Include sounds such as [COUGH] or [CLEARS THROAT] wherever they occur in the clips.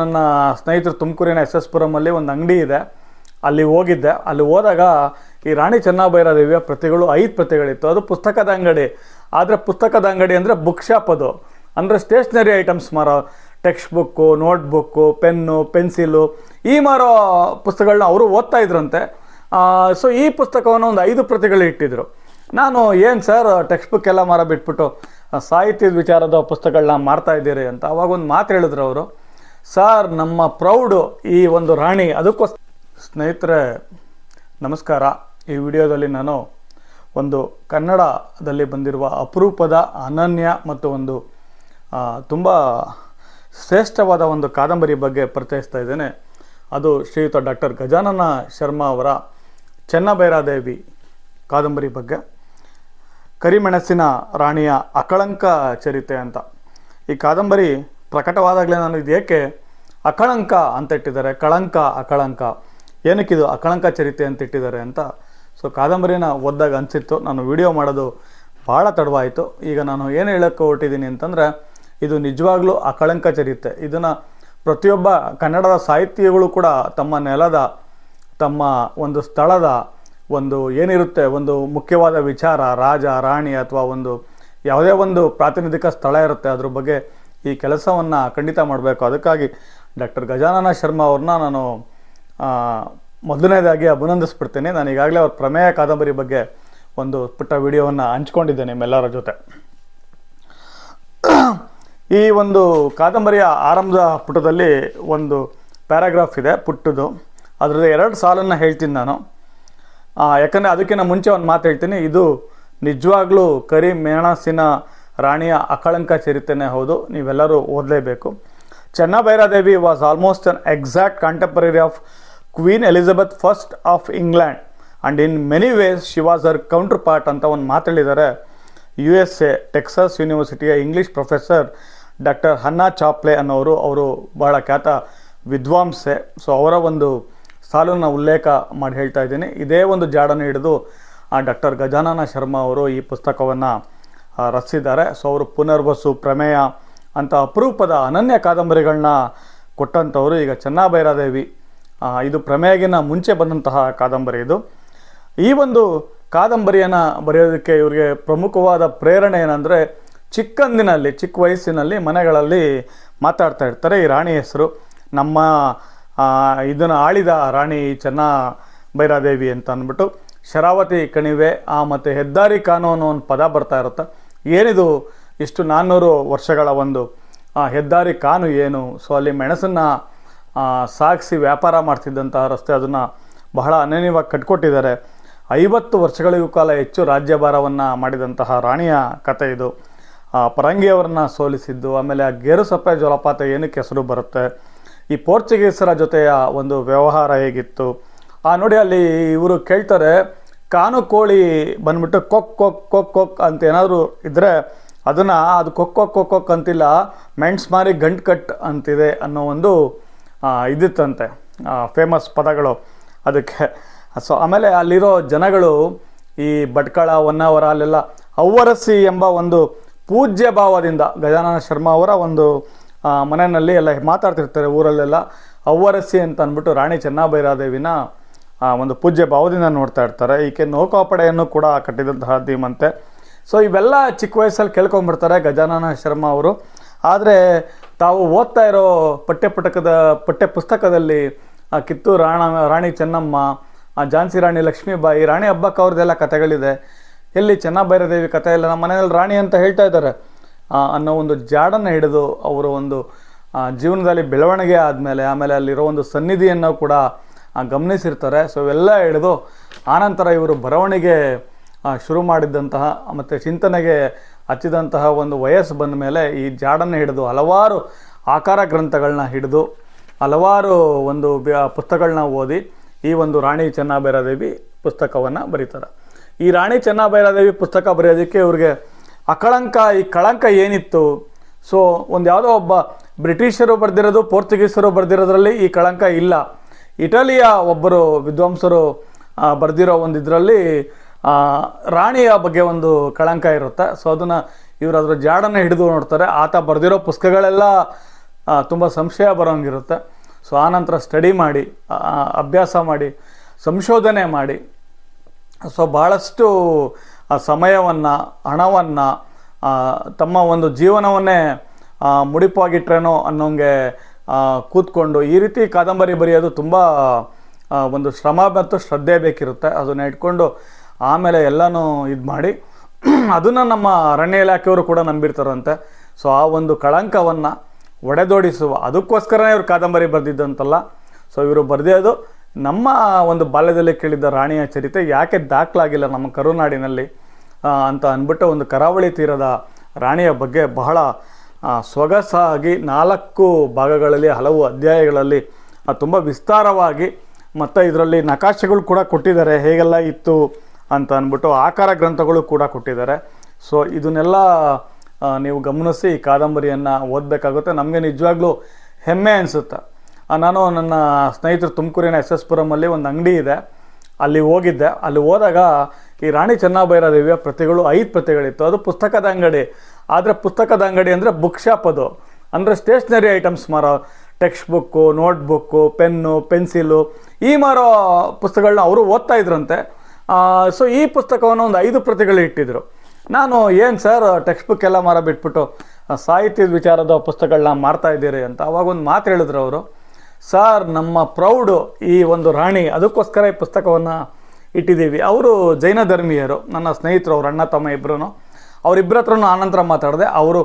ನನ್ನ ಸ್ನೇಹಿತರು ತುಮಕೂರಿನ ಎಸ್ ಎಸ್ ಪುರಮಲ್ಲಿ ಒಂದು ಅಂಗಡಿ ಇದೆ. ಅಲ್ಲಿ ಹೋಗಿದ್ದೆ. ಅಲ್ಲಿ ಹೋದಾಗ ಈ ರಾಣಿ ಚೆನ್ನಭೈರಾದೇವಿಯ ಪ್ರತಿಗಳು, ಐದು ಪ್ರತಿಗಳಿತ್ತು. ಅದು ಪುಸ್ತಕದ ಅಂಗಡಿ. ಆದರೆ ಪುಸ್ತಕದ ಅಂಗಡಿ ಅಂದರೆ ಬುಕ್ ಶಾಪ್ ಅದು. ಅಂದರೆ ಸ್ಟೇಷ್ನರಿ ಐಟಮ್ಸ್ ಮಾರೋ, text book, note book, pen, pencil, ಈ ಮಾರೋ ಪುಸ್ತಕಗಳನ್ನ ಅವರು ಓದ್ತಾ ಇದ್ರಂತೆ. ಸೊ ಈ ಪುಸ್ತಕವನ್ನು ಒಂದು ಐದು ಪ್ರತಿಗಳು ಇಟ್ಟಿದ್ರು. ನಾನು, ಏನು ಸರ್, ಟೆಕ್ಸ್ಟ್ ಬುಕ್ ಎಲ್ಲ ಮಾರ ಬಿಟ್ಬಿಟ್ಟು ಸಾಹಿತ್ಯದ ವಿಚಾರದ ಪುಸ್ತಕಗಳನ್ನ ಮಾರ್ತಾ ಇದ್ದೀರಿ ಅಂತ ಅವಾಗ ಒಂದು ಮಾತು ಹೇಳಿದ್ರು ಅವರು. ಸರ್, ನಮ್ಮ ಪ್ರೌಡು ಈ ಒಂದು ರಾಣಿ. ಅದಕ್ಕೋಸ್ ಸ್ನೇಹಿತರೆ, ನಮಸ್ಕಾರ. ಈ ವಿಡಿಯೋದಲ್ಲಿ ನಾನು ಒಂದು ಕನ್ನಡದಲ್ಲಿ ಬಂದಿರುವ ಅಪರೂಪದ ಅನನ್ಯ ಮತ್ತು ಒಂದು ತುಂಬ ಶ್ರೇಷ್ಠವಾದ ಒಂದು ಕಾದಂಬರಿ ಬಗ್ಗೆ ಪರಿಚಯಿಸ್ತಾ ಇದ್ದೇನೆ. ಅದು ಶ್ರೀಯುತ ಡಾಕ್ಟರ್ ಗಜಾನನ ಶರ್ಮಾ ಅವರ ಚೆನ್ನಬೈರಾದೇವಿ ಕಾದಂಬರಿ ಬಗ್ಗೆ. ಕರಿಮೆಣಸಿನ ರಾಣಿಯ ಅಕಳಂಕ ಚರಿತೆ ಅಂತ. ಈ ಕಾದಂಬರಿ ಪ್ರಕಟವಾದಾಗಲೇ ನಾನು ಇದು ಏಕೆ ಅಕಳಂಕ ಅಂತ ಇಟ್ಟಿದ್ದಾರೆ. ಕಳಂಕ, ಅಕಳಂಕ. ಏನಕ್ಕಿದು ಅಕಳಂಕ ಚರಿತೆ ಅಂತ ಇಟ್ಟಿದ್ದಾರೆ ಅಂತ? ಸೊ ಕಾದಂಬರಿನ ಓದ್ದಾಗ ಅನಿಸಿತ್ತು. ನಾನು ವಿಡಿಯೋ ಮಾಡೋದು ಭಾಳ ತಡವಾಯಿತು. ಈಗ ನಾನು ಏನು ಹೇಳೋಕ್ಕೆ ಹೊರಟಿದ್ದೀನಿ ಅಂತಂದರೆ, ಇದು ನಿಜವಾಗ್ಲೂ ಅಕಳಂಕ ಚರಿತೆ. ಇದನ್ನು ಪ್ರತಿಯೊಬ್ಬ ಕನ್ನಡದ ಸಾಹಿತ್ಯಗಳು ಕೂಡ ತಮ್ಮ ನೆಲದ, ತಮ್ಮ ಒಂದು ಸ್ಥಳದ ಒಂದು ಏನಿರುತ್ತೆ, ಒಂದು ಮುಖ್ಯವಾದ ವಿಚಾರ, ರಾಜ, ರಾಣಿ ಅಥವಾ ಒಂದು ಯಾವುದೇ ಒಂದು ಪ್ರಾತಿನಿಧಿಕ ಸ್ಥಳ ಇರುತ್ತೆ, ಅದ್ರ ಬಗ್ಗೆ ಈ ಕೆಲಸವನ್ನು ಖಂಡಿತ ಮಾಡಬೇಕು. ಅದಕ್ಕಾಗಿ ಡಾಕ್ಟರ್ ಗಜಾನನ ಶರ್ಮಾ ಅವ್ರನ್ನ ನಾನು ಮೊದಲನೇದಾಗಿ ಅಭಿನಂದಿಸ್ಬಿಡ್ತೀನಿ. ನಾನು ಈಗಾಗಲೇ ಅವ್ರ ಪ್ರಮೇಯ ಕಾದಂಬರಿ ಬಗ್ಗೆ ಒಂದು ಪುಟ್ಟ ವಿಡಿಯೋವನ್ನು ಹಂಚ್ಕೊಂಡಿದ್ದೇನೆ ನಿಮ್ಮೆಲ್ಲರ ಜೊತೆ. ಈ ಒಂದು ಕಾದಂಬರಿಯ ಆರಂಭದ ಪುಟದಲ್ಲಿ ಒಂದು ಪ್ಯಾರಾಗ್ರಾಫ್ ಇದೆ, ಪುಟ್ಟದು. ಅದರದ್ದು ಎರಡು ಸಾಲನ್ನು ಹೇಳ್ತೀನಿ ನಾನು. ಯಾಕಂದರೆ ಅದಕ್ಕಿಂತ ಮುಂಚೆ ಒಂದು ಮಾತು ಹೇಳ್ತೀನಿ. ಇದು ನಿಜವಾಗ್ಲೂ ಕರಿ ಮೇಣಸಿನ ರಾಣಿಯ ಅಕಳಂಕ ಚರಿತ್ರೆನೇ ಹೌದು, ನೀವೆಲ್ಲರೂ ಓದಲೇಬೇಕು. Chennabhairadevi was almost an exact contemporary of Queen Elizabeth first of England and in many ways she was her counterpart ಅಂತ ಒಂದು ಮಾತಾಡಿದ್ದಾರೆ U S A Texas ಯೂನಿವರ್ಸಿಟಿಯ English professor doctor Hannah Chapelle ಅನ್ನೋರು, ಅವರು ಬಹಳ ಖ್ಯಾತ ವಿದ್ವಾಂಸೆ. ಸೊ ಅವರ ಒಂದು ಸಾಲನ್ನು ಉಲ್ಲೇಖ ಮಾಡಿ ಹೇಳ್ತಾ ಇದ್ದೀನಿ. ಇದೇ ಒಂದು ಜಾಡನ್ನು ಹಿಡಿದು ಡಾಕ್ಟರ್ ಗಜಾನನ ಶರ್ಮಾ ಅವರು ಈ ಪುಸ್ತಕವನ್ನು ರಚಿಸಿದ್ದಾರೆ. ಸೊ, ಅವರು ಪುನರ್ವಸು ಪ್ರಮೇಯ ಅಂತ ಅಪರೂಪದ ಅನನ್ಯ ಕಾದಂಬರಿಗಳನ್ನ ಕೊಟ್ಟಂಥವರು ಈಗ ಚೆನ್ನಭೈರಾದೇವಿ. ಇದು ಪ್ರಮೇಯಗಿನ ಮುಂಚೆ ಬಂದಂತಹ ಕಾದಂಬರಿ ಇದು. ಈ ಒಂದು ಕಾದಂಬರಿಯನ್ನು ಬರೆಯೋದಕ್ಕೆ ಇವರಿಗೆ ಪ್ರಮುಖವಾದ ಪ್ರೇರಣೆ ಏನಂದರೆ, ಚಿಕ್ಕಂದಿನಲ್ಲಿ, ಚಿಕ್ಕ ವಯಸ್ಸಿನಲ್ಲಿ ಮನೆಗಳಲ್ಲಿ ಮಾತಾಡ್ತಾ ಇರ್ತಾರೆ ಈ ರಾಣಿ ಹೆಸರು. ನಮ್ಮ ಇದನ್ನು ಆಳಿದ ರಾಣಿ ಚೆನ್ನ ಭೈರಾದೇವಿ ಅಂತ ಅಂದ್ಬಿಟ್ಟು, ಶರಾವತಿ ಕಣಿವೆ, ಆ ಮತ್ತು ಹೆದ್ದಾರಿ ಕಾನೂನು ಒಂದು ಪದ ಬರ್ತಾ ಇರುತ್ತೆ. ಏನಿದು? ಇಷ್ಟು ನಾನ್ನೂರು ವರ್ಷಗಳ ಒಂದು ಹೆದ್ದಾರಿ ಕಾನು ಏನು? ಸೊ ಅಲ್ಲಿ ಮೆಣಸನ್ನು ಸಾಗಿಸಿ ವ್ಯಾಪಾರ ಮಾಡ್ತಿದ್ದಂತಹ ರಸ್ತೆ ಅದನ್ನು ಬಹಳ ಅನನ್ಯವಾಗಿ ಕಟ್ಕೊಟ್ಟಿದ್ದಾರೆ. ಐವತ್ತು ವರ್ಷಗಳಿಗೂ ಕಾಲ ಹೆಚ್ಚು ರಾಜ್ಯಭಾರವನ್ನು ಮಾಡಿದಂತಹ ರಾಣಿಯ ಕತೆ ಇದು. ಪರಂಗಿಯವರನ್ನ ಸೋಲಿಸಿದ್ದು, ಆಮೇಲೆ ಆ ಗೇರುಸಪ್ಪೆ ಜಲಪಾತ ಏನಕ್ಕೆ ಹೆಸರು ಬರುತ್ತೆ? ಈ ಪೋರ್ಚುಗೀಸರ ಜೊತೆಯ ಒಂದು ವ್ಯವಹಾರ ಹೇಗಿತ್ತು? ಆ, ನೋಡಿ ಅಲ್ಲಿ ಇವರು ಕೇಳ್ತಾರೆ ಕಾನು ಕೋಳಿ ಬಂದ್ಬಿಟ್ಟು ಕೊಕ್ ಕೊಕ್ ಕೊಕ್ ಕೊಕ್ ಅಂತ ಏನಾದರೂ ಇದ್ದರೆ ಅದನ್ನು ಅದು ಕೊಕ್ ಕೊಕ್ ಕೊಕ್ ಕೊಕ್ ಅಂತಿಲ್ಲ, ಮೆಣ್ಸ್ ಮಾರಿ ಗಂಟು ಕಟ್ ಅಂತಿದೆ ಅನ್ನೋ ಒಂದು ಇದಿತ್ತಂತೆ ಫೇಮಸ್ ಪದಗಳು ಅದಕ್ಕೆ. ಸೊ ಆಮೇಲೆ ಅಲ್ಲಿರೋ ಜನಗಳು ಈ ಭಟ್ಕಳ, ಹೊನ್ನಾವರ ಅಲ್ಲೆಲ್ಲ ಅವ್ವರಸಿ ಎಂಬ ಒಂದು ಪೂಜ್ಯ ಭಾವದಿಂದ ಗಜಾನನ ಶರ್ಮಾ ಅವರ ಒಂದು ಮನೆಯಲ್ಲಿ ಎಲ್ಲ ಮಾತಾಡ್ತಿರ್ತಾರೆ ಊರಲ್ಲೆಲ್ಲ ಅವ್ವರಸಿ ಅಂತ ಅಂದ್ಬಿಟ್ಟು ರಾಣಿ ಚೆನ್ನಭೈರಾದೇವಿನ ಆ, ಒಂದು ಪೂಜ್ಯ ಭಾವದಿಂದ ನೋಡ್ತಾ ಇರ್ತಾರೆ. ಈಕೆ ನೌಕಾಪಡೆಯನ್ನು ಕೂಡ ಕಟ್ಟಿದಂತಹ ಧೀಮಂತೆ. ಸೊ ಇವೆಲ್ಲ ಚಿಕ್ಕ ವಯಸ್ಸಲ್ಲಿ ಕೇಳ್ಕೊಂಡ್ಬಿಡ್ತಾರೆ ಗಜಾನನ ಶರ್ಮಾ ಅವರು. ಆದರೆ ತಾವು ಓದ್ತಾ ಇರೋ ಪಠ್ಯಪುಟಕದ ಪಠ್ಯ ಪುಸ್ತಕದಲ್ಲಿ ಕಿತ್ತೂರು ರಾಣ ರಾಣಿ ಚೆನ್ನಮ್ಮ ಆ ಝಾನ್ಸಿ ರಾಣಿ ಲಕ್ಷ್ಮೀಬಾಯಿ ರಾಣಿ ಹಬ್ಬಕ್ಕೆ ಅವ್ರದ್ದೆಲ್ಲ ಕಥೆಗಳಿದೆ. ಎಲ್ಲಿ ಚೆನ್ನಭೈರದೇವಿ ಕಥೆ ಇಲ್ಲ ನಮ್ಮ ಮನೆಯಲ್ಲಿ ರಾಣಿ ಅಂತ ಹೇಳ್ತಾ ಇದ್ದಾರೆ. ಅನ್ನೋ ಒಂದು ಜಾಡನ್ನು ಹಿಡಿದು ಅವರು ಒಂದು ಜೀವನದಲ್ಲಿ ಬೆಳವಣಿಗೆ ಆದಮೇಲೆ ಆಮೇಲೆ ಅಲ್ಲಿರೋ ಒಂದು ಸನ್ನಿಧಿಯನ್ನು ಕೂಡ ಗಮನಿಸಿರ್ತಾರೆ. ಸೊ ಇವೆಲ್ಲ ಹಿಡಿದು ಆನಂತರ ಇವರು ಬರವಣಿಗೆ ಶುರು ಮಾಡಿದ್ದಂತಹ ಮತ್ತು ಚಿಂತನೆಗೆ ಹಚ್ಚಿದಂತಹ ಒಂದು ವಯಸ್ಸು ಬಂದ ಮೇಲೆ ಈ ಜಾಡನ್ನು ಹಿಡಿದು ಹಲವಾರು ಆಕಾರ ಗ್ರಂಥಗಳನ್ನ ಹಿಡಿದು ಹಲವಾರು ಒಂದು ಪುಸ್ತಕಗಳನ್ನ ಓದಿ ಈ ಒಂದು ರಾಣಿ ಚೆನ್ನಭೈರಾದೇವಿ ಪುಸ್ತಕವನ್ನು ಬರೀತಾರೆ. ಈ ರಾಣಿ ಚೆನ್ನಭೈರಾದೇವಿ ಪುಸ್ತಕ ಬರೆಯೋದಕ್ಕೆ ಇವ್ರಿಗೆ ಅಕಳಂಕ, ಈ ಕಳಂಕ ಏನಿತ್ತು? ಸೊ ಒಂದು ಯಾವುದೋ ಒಬ್ಬ ಬ್ರಿಟಿಷರು ಬರೆದಿರೋದು, ಪೋರ್ಚುಗೀಸರು ಬರೆದಿರೋದ್ರಲ್ಲಿ ಈ ಕಳಂಕ ಇಲ್ಲ. ಇಟಲಿಯ ಒಬ್ಬರು ವಿದ್ವಾಂಸರು ಬರೆದಿರೋ ಒಂದು ಇದರಲ್ಲಿ ರಾಣಿಯ ಬಗ್ಗೆ ಒಂದು ಕಳಂಕ ಇರುತ್ತೆ. ಸೊ ಅದನ್ನು ಇವರು ಅದರ ಜಾಡನ್ನು ಹಿಡಿದು ನೋಡ್ತಾರೆ. ಆತ ಬರೆದಿರೋ ಪುಸ್ತಕಗಳೆಲ್ಲ ತುಂಬ ಸಂಶಯ ಬರೋಂಗಿರುತ್ತೆ. ಸೊ ಆನಂತರ ಸ್ಟಡಿ ಮಾಡಿ ಅಭ್ಯಾಸ ಮಾಡಿ, ಸಂಶೋಧನೆ ಮಾಡಿ. ಸೊ ಭಾಳಷ್ಟು ಸಮಯವನ್ನು, ಹಣವನ್ನು ತಮ್ಮ ಒಂದು ಜೀವನವನ್ನೇ ಮುಡಿಪಾಗಿಟ್ರೇನೋ ಅನ್ನೋಂಗೆ ಕೂತ್ಕೊಂಡು ಈ ರೀತಿ ಕಾದಂಬರಿ ಬರೆಯೋದು ತುಂಬ ಒಂದು ಶ್ರಮ ಮತ್ತು ಶ್ರದ್ಧೆ ಬೇಕಿರುತ್ತೆ. ಅದನ್ನು ಇಟ್ಕೊಂಡು ಆಮೇಲೆ ಎಲ್ಲನೂ ಇದು ಮಾಡಿ [CLEARS THROAT] ಅದನ್ನು ನಮ್ಮ ಅರಣ್ಯ ಇಲಾಖೆಯವರು ಕೂಡ ನಂಬಿರ್ತಾರಂತೆ. ಸೊ, ಆ ಒಂದು ಕಳಂಕವನ್ನು ಒಡೆದೋಡಿಸುವ, ಅದಕ್ಕೋಸ್ಕರನೇ ಇವರು ಕಾದಂಬರಿ ಬರೆದಿದ್ದಂತಲ್ಲ. ಸೊ, ಇವರು ಬರೆದಿರೋದು ನಮ್ಮ ಒಂದು ಬಾಲ್ಯದಲ್ಲಿ ಕೇಳಿದ್ದ ರಾಣಿಯ ಚರಿತೆ, ಯಾಕೆ ದಾಖಲಾಗಿಲ್ಲ ನಮ್ಮ ಕರುನಾಡಿನಲ್ಲಿ ಅಂತ ಅಂದ್ಬಿಟ್ಟು ಒಂದು ಕರಾವಳಿ ತೀರದ ರಾಣಿಯ ಬಗ್ಗೆ ಬಹಳ ಸೊಗಸಾಗಿ ನಾಲ್ಕು ಭಾಗಗಳಲ್ಲಿ ಹಲವು ಅಧ್ಯಾಯಗಳಲ್ಲಿ ತುಂಬ ವಿಸ್ತಾರವಾಗಿ ಮತ್ತು ಇದರಲ್ಲಿ ನಕಾಶೆಗಳು ಕೂಡ ಕೊಟ್ಟಿದ್ದಾರೆ. ಹೇಗೆಲ್ಲ ಇತ್ತು ಅಂತ ಅಂದ್ಬಿಟ್ಟು ಆಕಾರ ಗ್ರಂಥಗಳು ಕೂಡ ಕೊಟ್ಟಿದ್ದಾರೆ. ಸೊ ಇದನ್ನೆಲ್ಲ ನೀವು ಗಮನಿಸಿ ಈ ಕಾದಂಬರಿಯನ್ನು ಓದಬೇಕಾಗುತ್ತೆ. ನಮಗೆ ನಿಜವಾಗ್ಲೂ ಹೆಮ್ಮೆ ಅನಿಸುತ್ತೆ. ನಾನು ನನ್ನ ಸ್ನೇಹಿತರು ತುಮಕೂರಿನ ಎಸ್ ಎಸ್ ಪುರಮಲ್ಲಿ ಒಂದು ಅಂಗಡಿ ಇದೆ. ಅಲ್ಲಿ ಹೋಗಿದ್ದೆ. ಅಲ್ಲಿ ಹೋದಾಗ ಈ ರಾಣಿ ಚೆನ್ನಭೈರಾದೇವಿಯ ಪ್ರತಿಗಳು, ಐದು ಪ್ರತಿಗಳಿತ್ತು. ಅದು ಪುಸ್ತಕದ ಅಂಗಡಿ. ಆದರೆ ಪುಸ್ತಕದ ಅಂಗಡಿ ಅಂದರೆ ಬುಕ್ ಶಾಪ್ ಅದು. ಅಂದರೆ ಸ್ಟೇಷ್ನರಿ ಐಟಮ್ಸ್ ಮಾರೋ text book notebook pen pencil ಈ ಮಾರೋ ಪುಸ್ತಕಗಳನ್ನ ಅವರು ಓದ್ತಾ ಇದ್ರಂತೆ. ಸೊ ಈ ಪುಸ್ತಕವನ್ನು ಒಂದು ಐದು ಪ್ರತಿಗಳು ಇಟ್ಟಿದ್ರು. ನಾನು, ಏನು ಸರ್ ಟೆಕ್ಸ್ಟ್ ಬುಕ್ ಎಲ್ಲ ಮಾರ ಬಿಟ್ಬಿಟ್ಟು ಸಾಹಿತ್ಯದ ವಿಚಾರದ ಪುಸ್ತಕಗಳನ್ನ ಮಾರ್ತಾ ಇದ್ದೀರಿ ಅಂತ ಅವಾಗ ಒಂದು ಮಾತು ಹೇಳಿದ್ರು ಅವರು. ಸರ್ ನಮ್ಮ ಪ್ರೌಡು ಈ ಒಂದು ರಾಣಿ, ಅದಕ್ಕೋಸ್ಕರ ಈ ಪುಸ್ತಕವನ್ನು ಇಟ್ಟಿದ್ದೀವಿ. ಅವರು ಜೈನ ಧರ್ಮೀಯರು. ನನ್ನ ಸ್ನೇಹಿತರು, ಅವ್ರ ಅಣ್ಣ, ತಮ್ಮ ಇಬ್ಬರು ಅವರಿಬ್ಬರ ಆನಂತರ ಮಾತಾಡಿದೆ, ಅವರು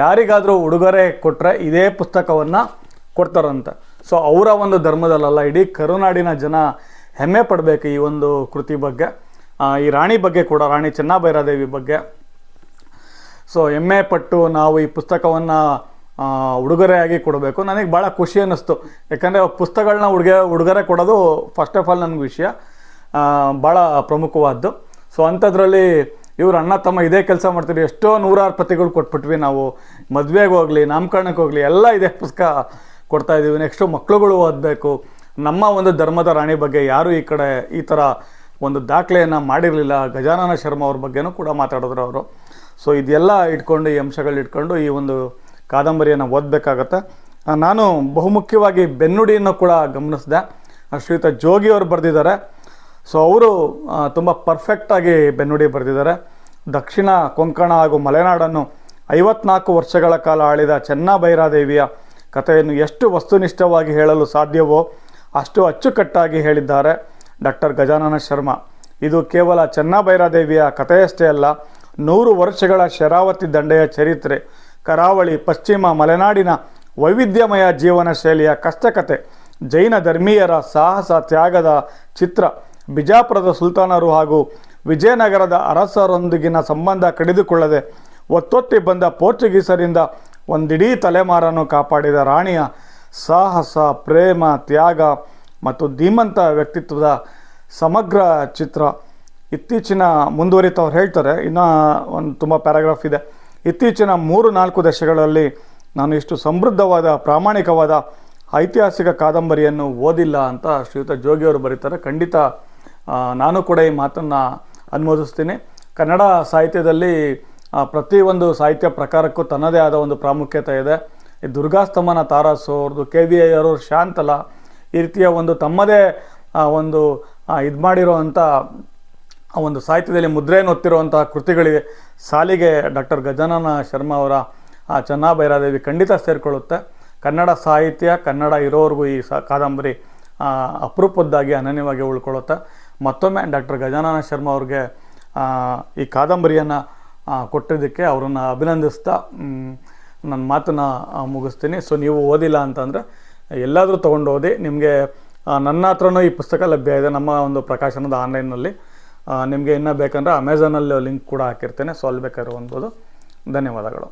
ಯಾರಿಗಾದರೂ ಉಡುಗೊರೆ ಕೊಟ್ಟರೆ ಇದೇ ಪುಸ್ತಕವನ್ನು ಕೊಡ್ತಾರಂತೆ. ಸೊ ಅವರ ಒಂದು ಧರ್ಮದಲ್ಲಲ್ಲ, ಇಡೀ ಕರುನಾಡಿನ ಜನ ಹೆಮ್ಮೆ ಪಡಬೇಕು ಈ ಒಂದು ಕೃತಿ ಬಗ್ಗೆ. ಈ ರಾಣಿ ಬಗ್ಗೆ ಕೂಡ, ರಾಣಿ ಚೆನ್ನಭೈರಾದೇವಿ ಬಗ್ಗೆ. ಸೊ ಹೆಮ್ಮೆ ಪಟ್ಟು ನಾವು ಈ ಪುಸ್ತಕವನ್ನು ಉಡುಗೊರೆಯಾಗಿ ಕೊಡಬೇಕು. ನನಗೆ ಭಾಳ ಖುಷಿ ಅನ್ನಿಸ್ತು. ಯಾಕಂದರೆ ಪುಸ್ತಕಗಳನ್ನ ಉಡುಗೆ, ಉಡುಗೊರೆ ಕೊಡೋದು ಫಸ್ಟ್ ಆಫ್ ಆಲ್ ನನಗೆ ವಿಷಯ ಭಾಳ ಪ್ರಮುಖವಾದ್ದು. ಸೊ ಅಂಥದ್ರಲ್ಲಿ ಇವ್ರು ಅಣ್ಣ ತಮ್ಮ ಇದೇ ಕೆಲಸ ಮಾಡ್ತೀವಿ ಎಷ್ಟೋ ನೂರಾರು ಪ್ರತಿಗಳು ಕೊಟ್ಬಿಟ್ವಿ ನಾವು. ಮದುವೆಗೆ ಹೋಗಲಿ, ನಾಮಕರಣಕ್ಕೆ ಹೋಗಲಿ, ಎಲ್ಲ ಇದೇ ಪುಸ್ತಕ ಕೊಡ್ತಾ ಇದ್ದೀವಿ. ನೆಕ್ಸ್ಟು ಮಕ್ಕಳುಗಳು ಓದಬೇಕು. ನಮ್ಮ ಒಂದು ಧರ್ಮದ ರಾಣಿ ಬಗ್ಗೆ ಯಾರು ಈ ಕಡೆ ಈ ಥರ ಒಂದು ದಾಖಲೆಯನ್ನು ಮಾಡಿರಲಿಲ್ಲ. ಗಜಾನನ ಶರ್ಮ ಅವ್ರ ಬಗ್ಗೆನೂ ಕೂಡ ಮಾತಾಡಿದ್ರು ಅವರು. ಸೊ, ಇದೆಲ್ಲ ಇಟ್ಕೊಂಡು, ಈ ಅಂಶಗಳು ಇಟ್ಕೊಂಡು ಈ ಒಂದು ಕಾದಂಬರಿಯನ್ನು ಓದಬೇಕಾಗತ್ತೆ. ನಾನು ಬಹುಮುಖ್ಯವಾಗಿ ಬೆನ್ನುಡಿಯನ್ನು ಕೂಡ ಗಮನಿಸಿದೆ. ಶ್ರೀಯುತ ಜೋಗಿ ಅವರು ಬರೆದಿದ್ದಾರೆ. ಸೊ ಅವರು ತುಂಬ ಪರ್ಫೆಕ್ಟಾಗಿ ಬೆನ್ನುಡಿ ಬರೆದಿದ್ದಾರೆ. ದಕ್ಷಿಣ ಕೊಂಕಣ ಹಾಗೂ ಮಲೆನಾಡನ್ನು ಐವತ್ನಾಲ್ಕು ವರ್ಷಗಳ ಕಾಲ ಆಳಿದ ಚೆನ್ನಭೈರಾದೇವಿಯ ಕಥೆಯನ್ನು ಎಷ್ಟು ವಸ್ತುನಿಷ್ಠವಾಗಿ ಹೇಳಲು ಸಾಧ್ಯವೋ ಅಷ್ಟು ಅಚ್ಚುಕಟ್ಟಾಗಿ ಹೇಳಿದ್ದಾರೆ ಡಾಕ್ಟರ್ ಗಜಾನನ ಶರ್ಮಾ. ಇದು ಕೇವಲ ಚೆನ್ನಭೈರಾದೇವಿಯ ಕಥೆಯಷ್ಟೇ ಅಲ್ಲ, ನೂರು ವರ್ಷಗಳ ಶರಾವತಿ ದಂಡೆಯ ಚರಿತ್ರೆ, ಕರಾವಳಿ, ಪಶ್ಚಿಮ ಮಲೆನಾಡಿನ ವೈವಿಧ್ಯಮಯ ಜೀವನ ಶೈಲಿಯ ಕಷ್ಟಕತೆ, ಜೈನ ಧರ್ಮೀಯರ ಸಾಹಸ ತ್ಯಾಗದ ಚಿತ್ರ ಬಿಜಾಪುರದ ಸುಲ್ತಾನರು ಹಾಗೂ ವಿಜಯನಗರದ ಅರಸರೊಂದಿಗಿನ ಸಂಬಂಧ ಕಡಿದುಕೊಳ್ಳದೆ ಒತ್ತೊತ್ತಿ ಬಂದ ಪೋರ್ಚುಗೀಸರಿಂದ ಒಂದಿಡೀ ತಲೆಮಾರನ್ನು ಕಾಪಾಡಿದ ರಾಣಿಯ ಸಾಹಸ, ಪ್ರೇಮ, ತ್ಯಾಗ ಮತ್ತು ಧೀಮಂತ ವ್ಯಕ್ತಿತ್ವದ ಸಮಗ್ರ ಚಿತ್ರ. ಇತ್ತೀಚಿನ ಮುಂದುವರಿತವ್ರು ಹೇಳ್ತಾರೆ, ಇನ್ನೂ ಒಂದು ತುಂಬ ಪ್ಯಾರಾಗ್ರಾಫ್ ಇದೆ. ಇತ್ತೀಚಿನ ಮೂರು ನಾಲ್ಕು ದಶಕಗಳಲ್ಲಿ ನಾನು ಇಷ್ಟು ಸಮೃದ್ಧವಾದ, ಪ್ರಾಮಾಣಿಕವಾದ ಐತಿಹಾಸಿಕ ಕಾದಂಬರಿಯನ್ನು ಓದಿಲ್ಲ ಅಂತ ಶ್ರೀಯುತ ಜೋಗಿಯವರು ಬರೀತಾರೆ. ಖಂಡಿತ ನಾನು ಕೂಡ ಈ ಮಾತನ್ನು ಅನುಮೋದಿಸ್ತೀನಿ. ಕನ್ನಡ ಸಾಹಿತ್ಯದಲ್ಲಿ ಪ್ರತಿಯೊಂದು ಸಾಹಿತ್ಯ ಪ್ರಕಾರಕ್ಕೂ ತನ್ನದೇ ಆದ ಒಂದು ಪ್ರಾಮುಖ್ಯತೆ ಇದೆ. ಈ ದುರ್ಗಾಸ್ತಮನ ತಾರಾಸು ಅವ್ರದ್ದು ಕೆ ವಿ ಅವರು ಶಾಂತಲ, ಈ ರೀತಿಯ ಒಂದು ತಮ್ಮದೇ ಒಂದು ಇದು ಮಾಡಿರೋವಂಥ ಒಂದು ಸಾಹಿತ್ಯದಲ್ಲಿ ಮುದ್ರೆಯನ್ನು ಒತ್ತಿರುವಂತಹ ಕೃತಿಗಳಿಗೆ ಸಾಲಿಗೆ ಡಾಕ್ಟರ್ ಗಜಾನನ ಶರ್ಮಾ ಅವರ ಚೆನ್ನಾಭೈರಾದೇವಿ ಖಂಡಿತ ಸೇರಿಕೊಳ್ಳುತ್ತೆ. ಕನ್ನಡ ಸಾಹಿತ್ಯ, ಕನ್ನಡ ಇರೋರಿಗೂ ಈ ಸ, ಕಾದಂಬರಿ ಅಪರೂಪದ್ದಾಗಿ ಅನನ್ಯವಾಗಿ ಉಳ್ಕೊಳ್ಳುತ್ತೆ. ಮತ್ತೊಮ್ಮೆ ಡಾಕ್ಟರ್ ಗಜಾನನ ಶರ್ಮಾ ಅವ್ರಿಗೆ ಈ ಕಾದಂಬರಿಯನ್ನು ಕೊಟ್ಟಿದ್ದಕ್ಕೆ ಅವರನ್ನು ಅಭಿನಂದಿಸ್ತಾ ನನ್ನ ಮಾತನ್ನು ಮುಗಿಸ್ತೀನಿ. ಸೊ ನೀವು ಓದಿಲ್ಲ ಅಂತಂದರೆ ಎಲ್ಲಾದರೂ ತೊಗೊಂಡು ಓದಿ. ನಿಮಗೆ ನನ್ನ ಹತ್ರನೂ ಈ ಪುಸ್ತಕ ಲಭ್ಯ ಇದೆ. ನಮ್ಮ ಒಂದು ಪ್ರಕಾಶನದ ಆನ್ಲೈನ್ನಲ್ಲಿ. ನಿಮಗೆ ಇನ್ನೂ ಬೇಕಂದ್ರೆ ಅಮೆಝಾನಲ್ಲಿ ಲಿಂಕ್ ಕೂಡ ಹಾಕಿರ್ತೇನೆ. ಸೊ ಅಲ್ಲಿ ಬೇಕಾದ್ರೆ ಧನ್ಯವಾದಗಳು.